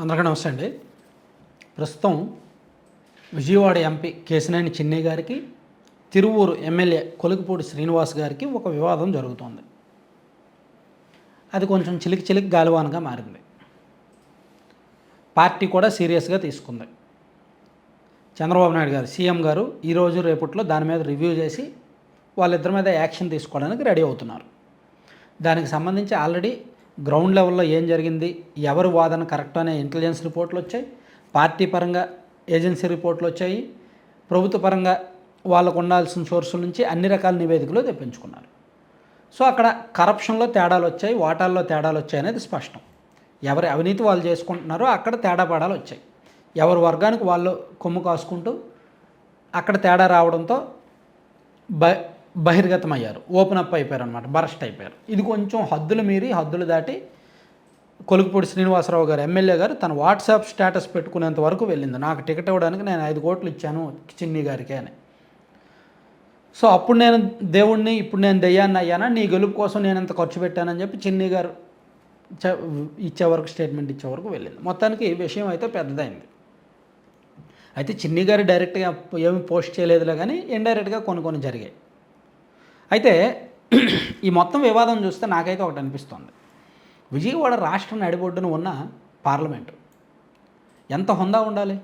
అందరికీ నమస్తే అండి. ప్రస్తుతం విజయవాడ ఎంపీ కేశినేని చిన్నయ్య గారికి తిరువూరు ఎమ్మెల్యే కొలుకుపూడి శ్రీనివాస్ గారికి ఒక వివాదం జరుగుతోంది. అది కొంచెం చిలికి చిలికి గాలివానగా మారింది. పార్టీ కూడా సీరియస్గా తీసుకుంది. చంద్రబాబు నాయుడు గారు సీఎం గారు ఈరోజు రేపట్లో దాని మీద రివ్యూ చేసి వాళ్ళిద్దరి మీద యాక్షన్ తీసుకోవడానికి రెడీ అవుతున్నారు. దానికి సంబంధించి ఆల్రెడీ గ్రౌండ్ లెవెల్లో ఏం జరిగింది ఎవరు వాదన కరెక్ట్ అనే ఇంటెలిజెన్స్ రిపోర్ట్లు వచ్చాయి పార్టీ పరంగా ఏజెన్సీ రిపోర్ట్లు వచ్చాయి ప్రభుత్వ పరంగా వాళ్ళకు ఉండాల్సిన సోర్సుల నుంచి అన్ని రకాల నివేదికలు తెప్పించుకున్నారు. సో అక్కడ కరప్షన్లో తేడాలు వచ్చాయి వాటాల్లో తేడాలు వచ్చాయి అనేది స్పష్టం. ఎవరి అవినీతి వాళ్ళు చేసుకుంటున్నారో అక్కడ తేడాపాడాలు వచ్చాయి. ఎవరి వర్గానికి వాళ్ళు కొమ్ము కాసుకుంటూ అక్కడ తేడా రావడంతో బ బహిర్గతం అయ్యారు ఓపెన్ అప్ అయిపోయారు అనమాట బరస్ట్ అయిపోయారు. ఇది కొంచెం హద్దులు మీరి హద్దులు దాటి కొలుకుపూడి శ్రీనివాసరావు గారు ఎమ్మెల్యే గారు తన వాట్సాప్ స్టేటస్ పెట్టుకునేంత వరకు వెళ్ళింది. నాకు టికెట్ ఇవ్వడానికి నేను ఐదు కోట్లు ఇచ్చాను చిన్ని గారికి అని. సో అప్పుడు నేను దేవుణ్ణి ఇప్పుడు నేను దెయ్యాన్ని అయ్యానా? నీ గెలుపు కోసం నేను ఎంత ఖర్చు పెట్టానని చెప్పి చిన్ని గారు ఇచ్చే వరకు స్టేట్మెంట్ ఇచ్చే వరకు వెళ్ళింది. మొత్తానికి ఈ విషయం అయితే పెద్దదైంది. అయితే చిన్ని గారు డైరెక్ట్గా ఏమి పోస్ట్ చేయలేదులే కానీ ఇండైరెక్ట్గా కొన్ని కొన్ని జరిగాయి. అయితే ఈ మొత్తం వివాదం చూస్తే నాకైతే ఒకటి అనిపిస్తుంది. విజయవాడ రాష్ట్ర నడిబొడ్డున ఉన్న పార్లమెంటు. ఎంత హుందా ఉండాలి?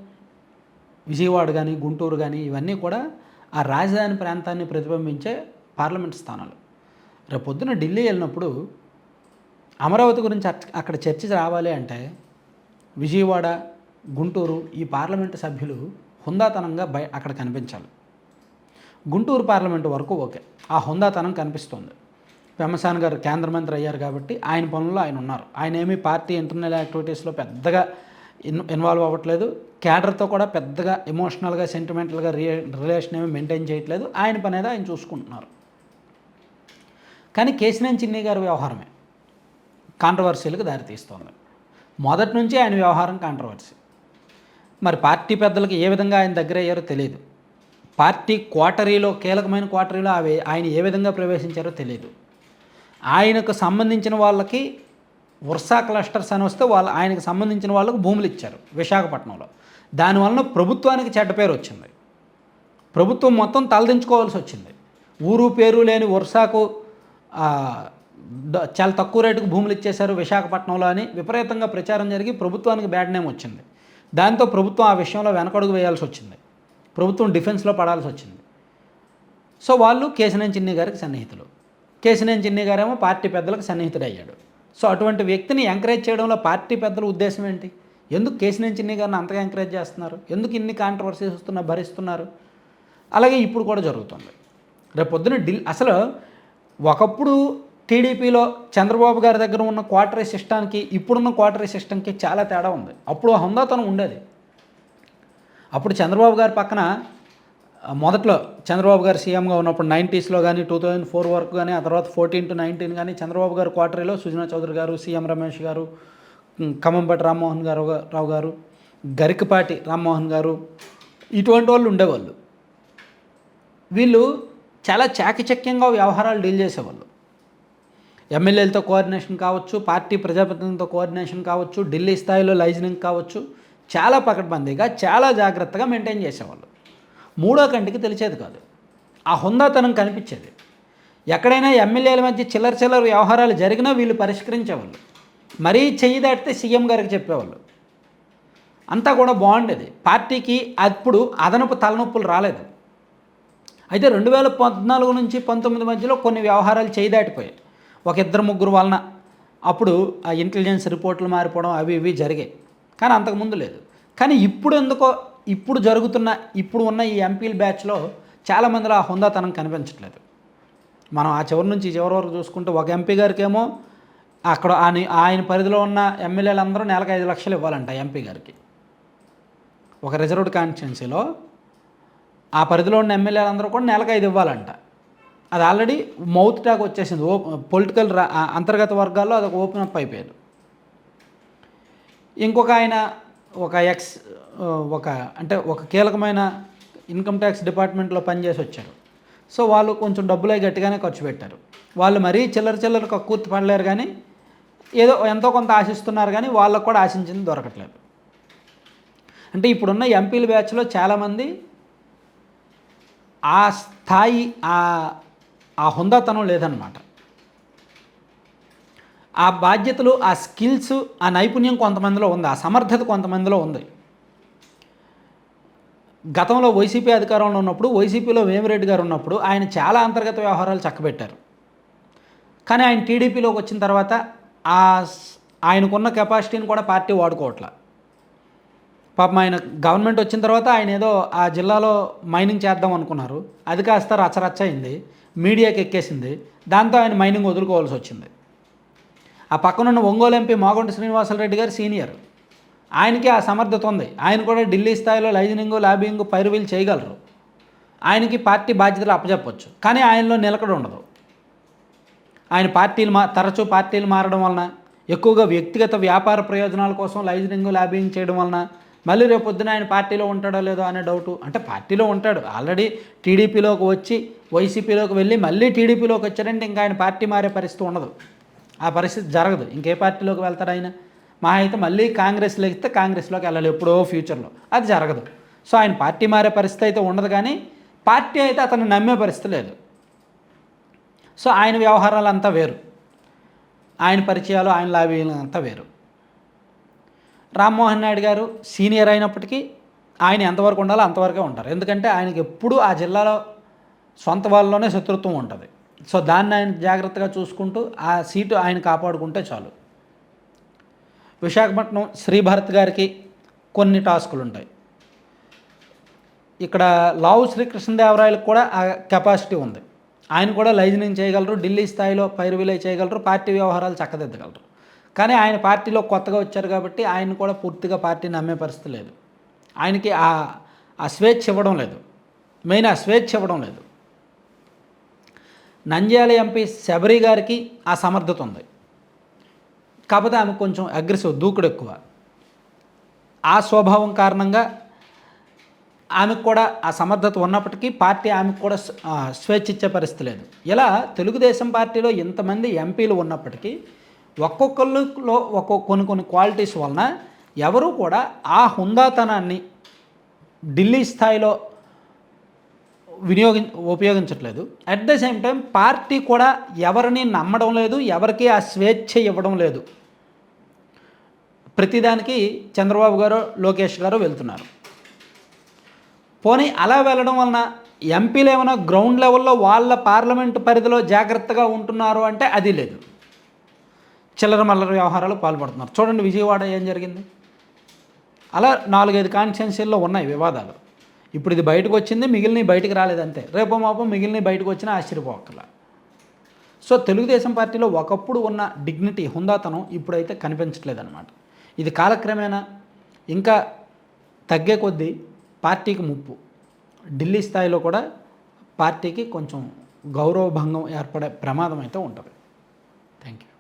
విజయవాడ కానీ గుంటూరు కానీ ఇవన్నీ కూడా ఆ రాజధాని ప్రాంతాన్ని ప్రతిబింబించే పార్లమెంట్ స్థానాలు. రేపు పొద్దున ఢిల్లీ వెళ్ళినప్పుడు అమరావతి గురించి అక్కడ చర్చ రావాలి అంటే విజయవాడ గుంటూరు ఈ పార్లమెంటు సభ్యులు హుందాతనంగా బయ అక్కడ కనిపించాలి. గుంటూరు పార్లమెంటు వరకు ఓకే. ఆ హుందాతనం కనిపిస్తుంది. పెమ్మసాని గారు కేంద్ర మంత్రి అయ్యారు కాబట్టి ఆయన పనుల్లో ఆయన ఉన్నారు. ఆయన ఏమీ పార్టీ ఇంటర్నల్ యాక్టివిటీస్లో పెద్దగా ఇన్ ఇన్వాల్వ్ అవ్వట్లేదు. క్యాడర్తో కూడా పెద్దగా ఎమోషనల్గా సెంటిమెంటల్గా రియే రిలేషన్ ఏమి మెయింటైన్ చేయట్లేదు. ఆయన పని ఆయన చూసుకుంటున్నారు. కానీ కేసినేని చిన్ని గారి వ్యవహారమే కాంట్రవర్సీలకు దారితీస్తోంది. మొదటి నుంచి ఆయన వ్యవహారం కాంట్రవర్సీ మరి పార్టీ పెద్దలకు ఏ విధంగా ఆయన దగ్గర అయ్యారో తెలియదు. పార్టీ క్వార్టరీలో కీలకమైన క్వార్టరీలో అవి ఆయన ఏ విధంగా ప్రవేశించారో తెలియదు ఆయనకు సంబంధించిన వాళ్ళకి వర్షా క్లస్టర్స్ అని వస్తే వాళ్ళు ఆయనకు సంబంధించిన వాళ్ళకు భూములు ఇచ్చారు విశాఖపట్నంలో. దానివలన ప్రభుత్వానికి చెడ్డ పేరు వచ్చింది. ప్రభుత్వం మొత్తం తలదించుకోవాల్సి వచ్చింది. ఊరు పేరు లేని వర్షాకు చాలా తక్కువ రేటుకు భూములు ఇచ్చేశారు విశాఖపట్నంలో అని విపరీతంగా ప్రచారం జరిగి ప్రభుత్వానికి బ్యాడ్ నేమ్ వచ్చింది. దాంతో ప్రభుత్వం ఆ విషయంలో వెనకడుగు వేయాల్సి వచ్చింది. ప్రభుత్వం డిఫెన్స్లో పడాల్సి వచ్చింది. సో వాళ్ళు కేసినేని చిన్ని గారికి సన్నిహితులు. కేసినేని చిన్ని గారేమో పార్టీ పెద్దలకు సన్నిహితుడయ్యాడు. సో అటువంటి వ్యక్తిని ఎంకరేజ్ చేయడంలో పార్టీ పెద్దల ఉద్దేశం ఏంటి? ఎందుకు కేసినేని చిన్ని గారిని అంతగా ఎంకరేజ్ చేస్తున్నారు? ఎందుకు ఇన్ని కాంట్రవర్సీస్ వస్తున్నా భరిస్తున్నారు? అలాగే ఇప్పుడు కూడా జరుగుతుంది. రేపు పొద్దున ఢిల్లీ అసలు ఒకప్పుడు టీడీపీలో చంద్రబాబు గారి దగ్గర ఉన్న క్వార్టరీ సిస్టానికి ఇప్పుడున్న క్వార్టరీ సిస్టమ్కి చాలా తేడా ఉంది. అప్పుడు హందాతనం ఉండేది. అప్పుడు చంద్రబాబు గారి పక్కన మొదట్లో చంద్రబాబు గారు సీఎంగా ఉన్నప్పుడు నైంటీస్లో కానీ టూ థౌజండ్ ఫోర్ వరకు కానీ ఆ తర్వాత ఫోర్టీన్ టు నైన్టీన్ కానీ చంద్రబాబు గారు క్వార్టరీలో సుజనా చౌదరి గారు సీఎం రమేష్ గారు ఉమ్, రామ్మోహన్ గారు రావు గారు గరికపాటి రామ్మోహన్ గారు ఇటువంటి వాళ్ళు ఉండేవాళ్ళు. వీళ్ళు చాలా చాకచక్యంగా వ్యవహారాలు డీల్ చేసేవాళ్ళు. ఎమ్మెల్యేలతో కోఆర్డినేషన్ కావచ్చు పార్టీ ప్రజాప్రతినిధులతో కోఆర్డినేషన్ కావచ్చు ఢిల్లీ స్థాయిలో లైజనింగ్ కావచ్చు చాలా పకడ్బందీగా చాలా జాగ్రత్తగా మెయింటైన్ చేసేవాళ్ళు. మూడో కంటికి తెలిసేది కాదు. ఆ హుందాతనం కనిపించేది. ఎక్కడైనా ఎమ్మెల్యేల మధ్య చిల్లర చిల్లర వ్యవహారాలు జరిగినా వీళ్ళు పరిష్కరించేవాళ్ళు. మరీ చెయ్యి దాటితే సీఎం గారికి చెప్పేవాళ్ళు. అంతా కూడా బాగుండేది. పార్టీకి అప్పుడు అదనపు తలనొప్పులు రాలేదు. అయితే రెండు వేల పద్నాలుగు నుంచి పంతొమ్మిది మధ్యలో కొన్ని వ్యవహారాలు చేయి దాటిపోయాయి. ఒక ఇద్దరు ముగ్గురు వలన అప్పుడు ఆ ఇంటెలిజెన్స్ రిపోర్ట్లు మారిపోవడం అవి ఇవి జరిగాయి. కానీ అంతకుముందు లేదు. కానీ ఇప్పుడు ఎందుకో ఇప్పుడు జరుగుతున్న ఇప్పుడు ఉన్న ఈ ఎంపీల బ్యాచ్లో చాలామందిలో ఆ హుందాతనం కనిపించట్లేదు. మనం ఆ చివరి నుంచి చివరి వరకు చూసుకుంటే ఒక ఎంపీ గారికి ఏమో అక్కడ ఆయన ఆయన పరిధిలో ఉన్న ఎమ్మెల్యేలందరూ నెలకు ఐదు లక్షలు ఇవ్వాలంట ఎంపీ గారికి. ఒక రిజర్వ్డ్ కాన్స్టిట్యున్సీలో ఆ పరిధిలో ఉన్న ఎమ్మెల్యేలు అందరూ కూడా నెలకు ఐదు ఇవ్వాలంట. అది ఆల్రెడీ మౌత్ టాక్ వచ్చేసింది. ఓ పొలిటికల్ అంతర్గత వర్గాల్లో అదొక ఓపెన్ అప్ అయిపోయాడు ఇంకొక ఆయన ఒక ఎక్స్ ఒక అంటే ఒక కీలకమైన ఇన్కమ్ ట్యాక్స్ డిపార్ట్మెంట్లో పనిచేసి వచ్చారు. సో వాళ్ళు కొంచెం డబ్బులు గట్టిగానే ఖర్చు పెట్టారు. వాళ్ళు మరీ చిల్లర చిల్లర కక్కుర్తి పడలేరు కానీ ఏదో ఎంతో కొంత ఆశిస్తున్నారు కానీ వాళ్ళకు కూడా ఆశించింది దొరకట్లేదు. అంటే ఇప్పుడున్న ఎంపీల బ్యాచ్లో చాలామంది ఆ స్థాయి ఆ ఆ హుందాతనం లేదన్నమాట. ఆ బాధ్యతలు ఆ స్కిల్స్ ఆ నైపుణ్యం కొంతమందిలో ఉంది ఆ సమర్థత కొంతమందిలో ఉంది. గతంలో వైసీపీ అధికారంలో ఉన్నప్పుడు వైసీపీలో వేమిరెడ్డి గారు ఉన్నప్పుడు ఆయన చాలా అంతర్గత వ్యవహారాలు చక్కబెట్టారు. కానీ ఆయన టీడీపీలోకి వచ్చిన తర్వాత ఆ స్- ఆయనకున్న కెపాసిటీని కూడా పార్టీ వాడుకోవట్ల. పాపం ఆయన గవర్నమెంట్ వచ్చిన తర్వాత ఆయన ఏదో ఆ జిల్లాలో మైనింగ్ చేద్దాం అనుకున్నారు. అది కాస్త రచ్చరచ్చ అయింది. మీడియాకి ఎక్కేసింది. దాంతో ఆయన మైనింగ్ వదులుకోవాల్సి వచ్చింది. ఆ పక్కనున్న ఒంగోలు ఎంపీ మాగొండ శ్రీనివాసరెడ్డి గారు సీనియర్. ఆయనకి ఆ సమర్థత ఉంది. ఆయన కూడా ఢిల్లీ స్థాయిలో లైజనింగ్ లాబింగ్ పైరువీలు చేయగలరు. ఆయనకి పార్టీ బాధ్యతలు అప్పచెప్పచ్చు కానీ ఆయనలో నిలకడ ఉండదు. ఆయన పార్టీలు మా తరచూ పార్టీలు మారడం వలన ఎక్కువగా వ్యక్తిగత వ్యాపార ప్రయోజనాల కోసం లైజనింగ్ లాబింగ్ చేయడం వలన మళ్ళీ రేపు పొద్దున ఆయన పార్టీలో ఉంటాడో లేదో అనే డౌటు. అంటే పార్టీలో ఉంటాడు. ఆల్రెడీ టీడీపీలోకి వచ్చి వైసీపీలోకి వెళ్ళి మళ్ళీ టీడీపీలోకి వచ్చారంటే ఇంకా ఆయన పార్టీ మారే పరిస్థితి ఉండదు. ఆ పరిస్థితి జరగదు. ఇంకే పార్టీలోకి వెళ్తాడు ఆయన. మా అయితే మళ్ళీ కాంగ్రెస్లో ఎక్కితే కాంగ్రెస్లోకి వెళ్ళాలి ఎప్పుడో ఫ్యూచర్లో. అది జరగదు. సో ఆయన పార్టీ మారే పరిస్థితి అయితే ఉండదు కానీ పార్టీ అయితే అతను నమ్మే పరిస్థితి లేదు. సో ఆయన వ్యవహారాలు అంతా వేరు. ఆయన పరిచయాలు ఆయన లాభీలు అంతా వేరు. రామ్మోహన్ నాయుడు గారు సీనియర్ అయినప్పటికీ ఆయన ఎంతవరకు ఉండాలో అంతవరకే ఉంటారు. ఎందుకంటే ఆయనకి ఎప్పుడూ ఆ జిల్లాలో సొంత వాళ్ళలోనే శత్రుత్వం ఉంటుంది. సో దాన్ని ఆయన జాగ్రత్తగా చూసుకుంటూ ఆ సీటు ఆయన కాపాడుకుంటే చాలు. విశాఖపట్నం శ్రీభరత్ గారికి కొన్ని టాస్కులు ఉంటాయి. ఇక్కడ లావు శ్రీకృష్ణదేవరాయలకు కూడా ఆ కెపాసిటీ ఉంది. ఆయన కూడా లైజనింగ్ చేయగలరు ఢిల్లీ స్థాయిలో పైరువిలై చేయగలరు పార్టీ వ్యవహారాలు చక్కదిద్దగలరు. కానీ ఆయన పార్టీలో కొత్తగా వచ్చారు కాబట్టి ఆయన కూడా పూర్తిగా పార్టీని నమ్మే పరిస్థితి లేదు. ఆయనకి ఆ ఆ స్వేచ్ఛ ఇవ్వడం లేదు. మెయిన్ ఆ స్వేచ్ఛ ఇవ్వడం లేదు. నంద్యాల ఎంపీ శబరి గారికి ఆ సమర్థత ఉంది. కాకపోతే ఆమె కొంచెం అగ్రెసివ్ దూకుడు ఎక్కువ. ఆ స్వభావం కారణంగా ఆమెకు కూడా ఆ సమర్థత ఉన్నప్పటికీ పార్టీ ఆమెకు కూడా స్వేచ్ఛ ఇచ్చే పరిస్థితి లేదు. ఇలా తెలుగుదేశం పార్టీలో ఇంతమంది ఎంపీలు ఉన్నప్పటికీ ఒక్కొక్కరిలో ఒక్కొక్క కొన్ని కొన్ని క్వాలిటీస్ వలన ఎవరూ కూడా ఆ హుందాతనాన్ని ఢిల్లీ స్థాయిలో వినియోగి ఉపయోగించట్లేదు. At the same time party కూడా ఎవరిని నమ్మడం లేదు ఎవరికి ఆ స్వేచ్ఛ ఇవ్వడం లేదు. ప్రతిదానికి చంద్రబాబు గారు లోకేష్ గారు వెళ్తున్నారు. పోనీ అలా వెళ్ళడం వలన ఎంపీలు ఏమైనా గ్రౌండ్ లెవెల్లో వాళ్ళ పార్లమెంటు పరిధిలో జాగ్రత్తగా ఉంటున్నారు అంటే అది లేదు. చిల్లర మల్లర వ్యవహారాలు పాల్పడుతున్నారు. చూడండి విజయవాడ ఏం జరిగింది? అలా నాలుగైదు కాన్స్టిట్యున్సీల్లో ఉన్నాయి వివాదాలు. ఇప్పుడు ఇది బయటకు వచ్చింది మిగిలిన బయటకు రాలేదంతే రేపో మాపో మిగిలిన బయటకు వచ్చినా ఆశ్చర్యపోకర్లా సో తెలుగుదేశం పార్టీలో ఒకప్పుడు ఉన్న డిగ్నిటీ హుందాతనం ఇప్పుడైతే కనిపించట్లేదన్నమాట. ఇది కాలక్రమేణా ఇంకా తగ్గే కొద్దీ పార్టీకి ముప్పు. ఢిల్లీ స్థాయిలో కూడా పార్టీకి కొంచెం గౌరవ భంగం ఏర్పడే ప్రమాదం అయితే ఉంటుంది. Thank you